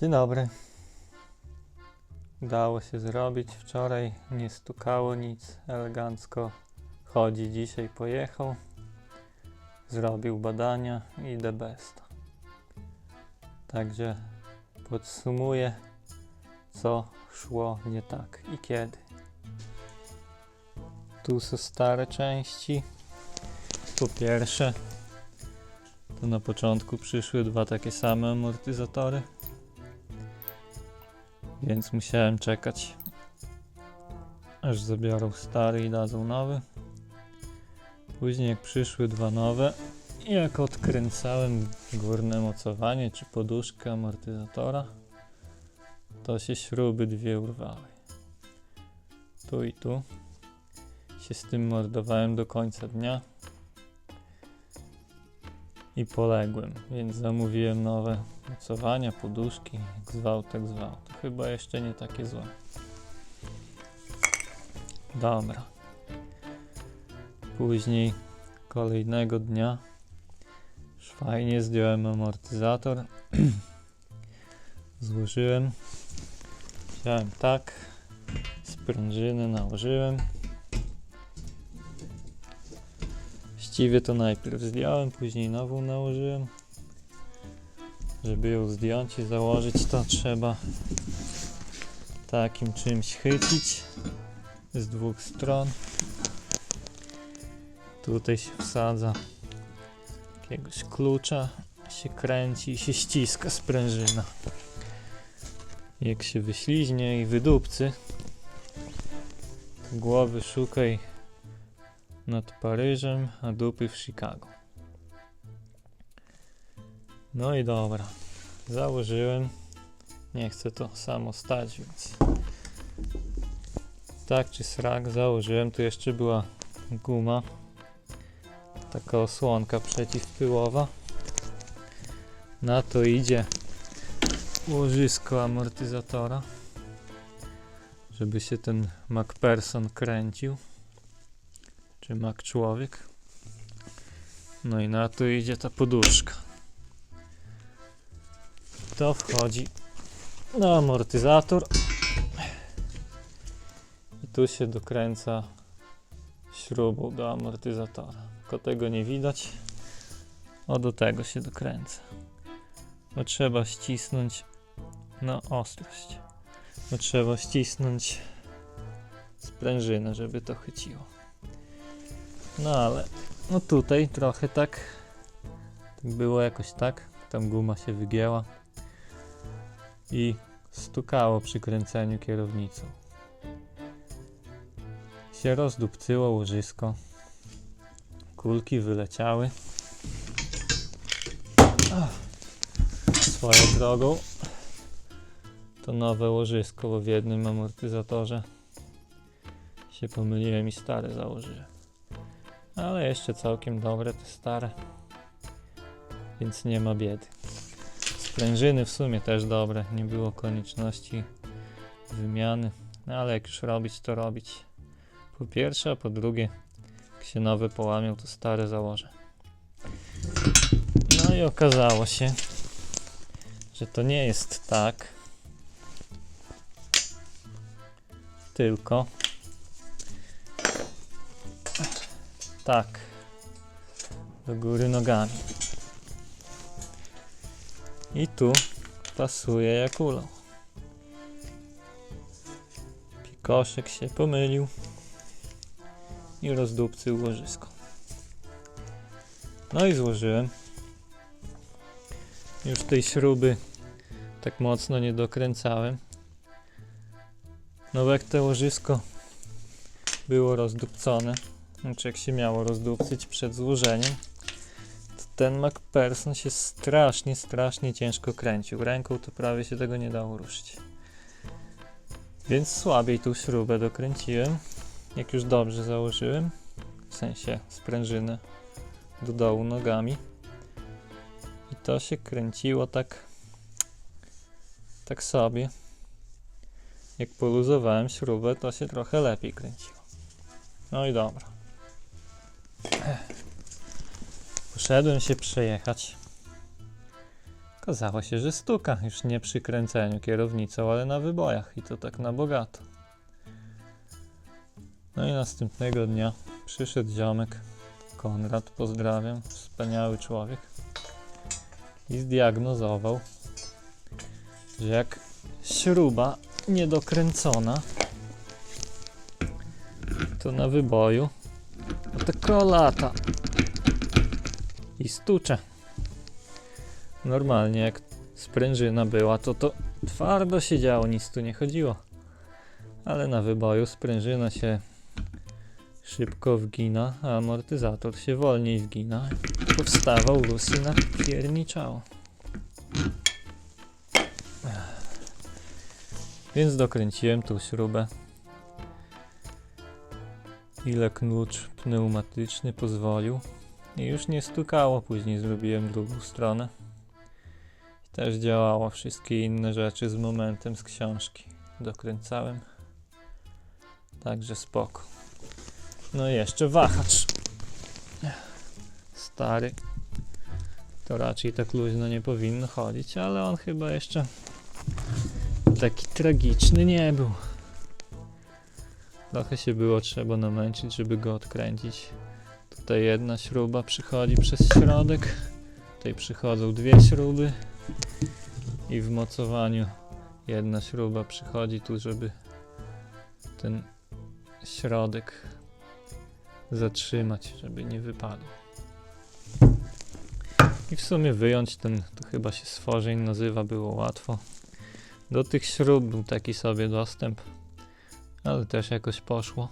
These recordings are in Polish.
Dzień dobry. Udało się zrobić. Wczoraj nie stukało nic. Elegancko chodzi. Dzisiaj pojechał. Zrobił badania i the best. Także podsumuję, co szło nie tak i kiedy. Tu są stare części. Po pierwsze, to na początku przyszły dwa takie same amortyzatory. Więc musiałem czekać, aż zabiorą stary i dadzą nowy. Później jak przyszły dwa nowe, jak odkręcałem górne mocowanie czy poduszkę amortyzatora, to się śruby dwie urwały. Tu i tu. Się z tym mordowałem do końca dnia i poległem, więc zamówiłem nowe mocowania, poduszki, jak zwał, tak zwał. Chyba jeszcze nie takie złe. Dobra. Później kolejnego dnia fajnie zdjąłem amortyzator. Złożyłem. Wziąłem tak. Sprężynę nałożyłem. Właściwie to najpierw zdjąłem, później nową nałożyłem. Żeby ją zdjąć i założyć, to trzeba takim czymś chycić z dwóch stron. Tutaj się wsadza jakiegoś klucza, się kręci i się ściska sprężyna. Jak się wyśliźnie i wydupcy, głowy szukaj nad Paryżem, a dupy w Chicago. No i dobra. Założyłem. Nie chcę to samo stać, więc tak czy srak założyłem. Tu jeszcze była guma. Taka osłonka przeciwpyłowa. Na to idzie łożysko amortyzatora, żeby się ten MacPherson kręcił czy mak człowiek. No i na to idzie ta poduszka. To wchodzi na amortyzator. Tu się dokręca śrubą do amortyzatora. Tylko tego nie widać. O do tego się dokręca. Bo trzeba ścisnąć na ostrość. Bo trzeba ścisnąć sprężynę, żeby to chyciło. No ale no tutaj trochę tak było jakoś tak. Tam guma się wygięła i stukało przy kręceniu kierownicą. Się rozdupcyło łożysko. Kulki wyleciały. Swoją drogą to nowe łożysko, bo w jednym amortyzatorze się pomyliłem i stare założyłem. Ale jeszcze całkiem dobre te stare. Więc nie ma biedy. Sprężyny w sumie też dobre. Nie było konieczności wymiany. No ale jak już robić, to robić. Po pierwsze, a po drugie, jak się nowe połamią, to stare założę. No i okazało się, że to nie jest tak. Tylko Tak. Do góry nogami. I tu pasuje jak ulał. Pikoszek się pomylił i rozdupcył łożysko. No i złożyłem. Już tej śruby tak mocno nie dokręcałem. No bo jak to łożysko było rozdupcone, znaczy jak się miało rozdupcyć przed złożeniem, to ten MacPherson się strasznie, strasznie ciężko kręcił. Ręką to prawie się tego nie dało ruszyć. Więc słabiej tą śrubę dokręciłem. Jak już dobrze założyłem, w sensie sprężynę do dołu nogami. I to się kręciło tak, tak sobie. Jak poluzowałem śrubę, to się trochę lepiej kręciło. No i dobra. Poszedłem się przejechać Okazało się, że stuka już nie przy kręceniu kierownicą, ale na wybojach i to tak na bogato. No i następnego dnia przyszedł ziomek, Konrad, pozdrawiam, wspaniały człowiek i zdiagnozował, że jak śruba niedokręcona, to na wyboju to tylko lata i stucze. Normalnie jak sprężyna była, to to twardo się działo, nic tu nie chodziło. Ale na wyboju sprężyna się szybko wgina, a amortyzator się wolniej wgina. Powstawał luz i napierniczało. Więc dokręciłem tą śrubę. Ile klucz pneumatyczny pozwolił. I już nie stukało, później zrobiłem drugą stronę. I też działało wszystkie inne rzeczy z momentem z książki. Dokręcałem. Także spoko. No i jeszcze wahacz. Stary. To raczej tak luźno nie powinno chodzić, ale on chyba jeszcze taki tragiczny nie był. Trochę się było trzeba namęczyć, żeby go odkręcić. Tutaj jedna śruba przychodzi przez środek. Tutaj przychodzą dwie śruby. I w mocowaniu jedna śruba przychodzi tu, żeby ten środek zatrzymać, żeby nie wypadł. I w sumie wyjąć ten, to chyba się stworzeń nazywa, było łatwo. Do tych śrub był taki sobie dostęp, ale też jakoś poszło.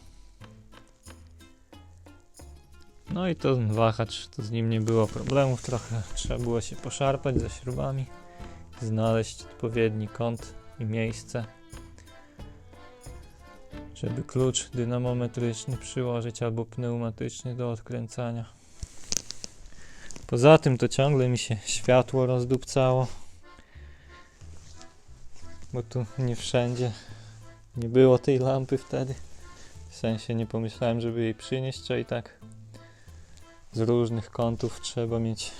No i to wahacz, to z nim nie było problemów trochę. Trzeba było się poszarpać ze śrubami, znaleźć odpowiedni kąt i miejsce, żeby klucz dynamometryczny przyłożyć albo pneumatyczny do odkręcania. Poza tym to ciągle mi się światło rozdupcało, bo tu nie wszędzie nie było tej lampy wtedy. W sensie nie pomyślałem, żeby jej przynieść, a i tak z różnych kątów trzeba mieć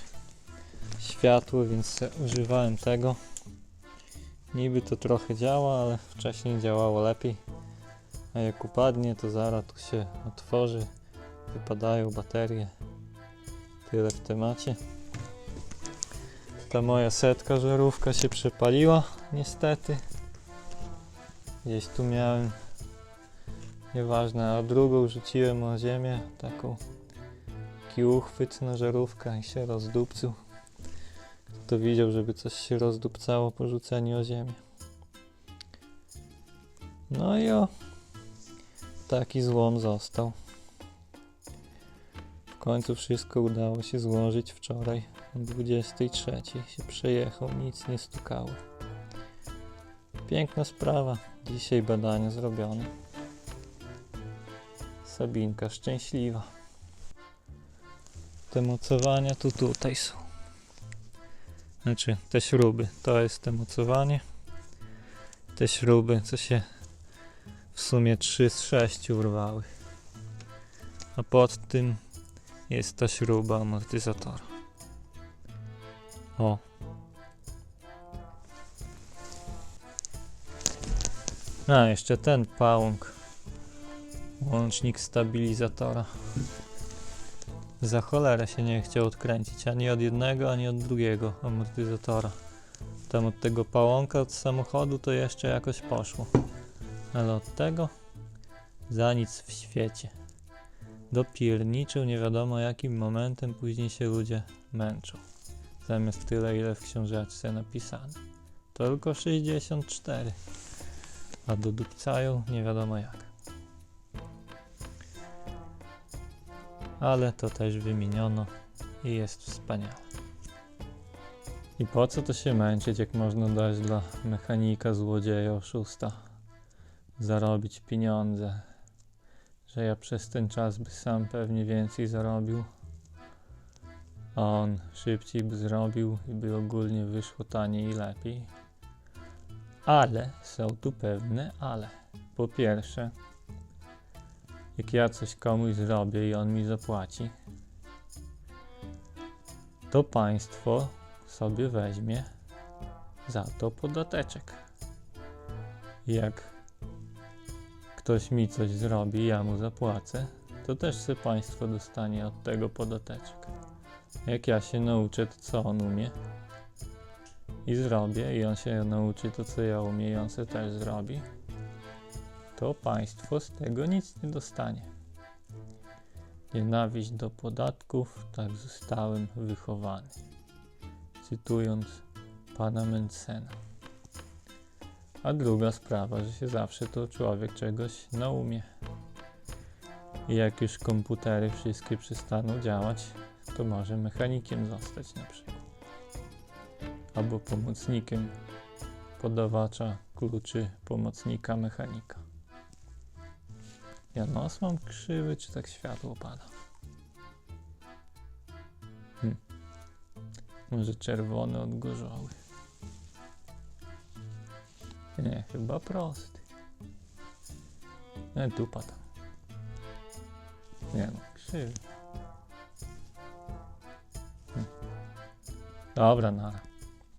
światło, więc używałem tego. Niby to trochę działa, ale wcześniej działało lepiej. A jak upadnie, to zaraz tu się otworzy, wypadają baterie. Tyle w temacie. Ta moja setka żarówka się przepaliła, niestety. Gdzieś tu miałem, nieważne, a drugą rzuciłem o ziemię, taką taki uchwyt na żarówkę i się rozdupcył. Kto to widział, żeby coś się rozdupcało po rzuceniu o ziemię. No i o, taki złom został. W końcu wszystko udało się złożyć wczoraj o 23 się przejechał, nic nie stukało. Piękna sprawa. Dzisiaj badania zrobione. Sabinka szczęśliwa. Te mocowania tu tutaj są. Znaczy, te śruby. To jest te mocowanie. Te śruby, co się w sumie 3 z 6 urwały. A pod tym jest ta śruba amortyzatora. O. A, jeszcze ten pałąk. Łącznik stabilizatora. Za cholerę się nie chciał odkręcić ani od jednego, ani od drugiego amortyzatora. Tam od tego pałąka od samochodu to jeszcze jakoś poszło. Ale od tego za nic w świecie. Dopierniczył nie wiadomo jakim momentem później się ludzie męczą. Zamiast tyle ile w książeczce napisane. Tylko 64. A dodupcają nie wiadomo jak. ale to też wymieniono i jest wspaniale. I po co to się męczyć, jak można dać dla mechanika, złodzieja, oszusta zarobić pieniądze, że ja przez ten czas by sam pewnie więcej zarobił, a on szybciej by zrobił i by ogólnie wyszło taniej i lepiej. Ale są tu pewne ale. Po pierwsze, jak ja coś komuś zrobię i on mi zapłaci, to państwo sobie weźmie za to podateczek. Jak ktoś mi coś zrobi, ja mu zapłacę, to też se państwo dostanie od tego podateczek. Jak ja się nauczę to, co on umie i zrobię, i on się nauczy to, co ja umiem, i on se też zrobi, to państwo z tego nic nie dostanie. Nienawiść do podatków, tak zostałem wychowany. Cytując pana Mencena. A druga sprawa, że się zawsze to człowiek czegoś naumie. I jak już komputery wszystkie przestaną działać, to może mechanikiem zostać na przykład. Albo pomocnikiem podawacza kluczy pomocnika mechanika. Ja nos mam krzywy, czy tak światło pada? Hm. Może czerwony od. Nie, chyba prosty. Nie, tu pada. Nie no, krzywy. Hm. Dobra, nara.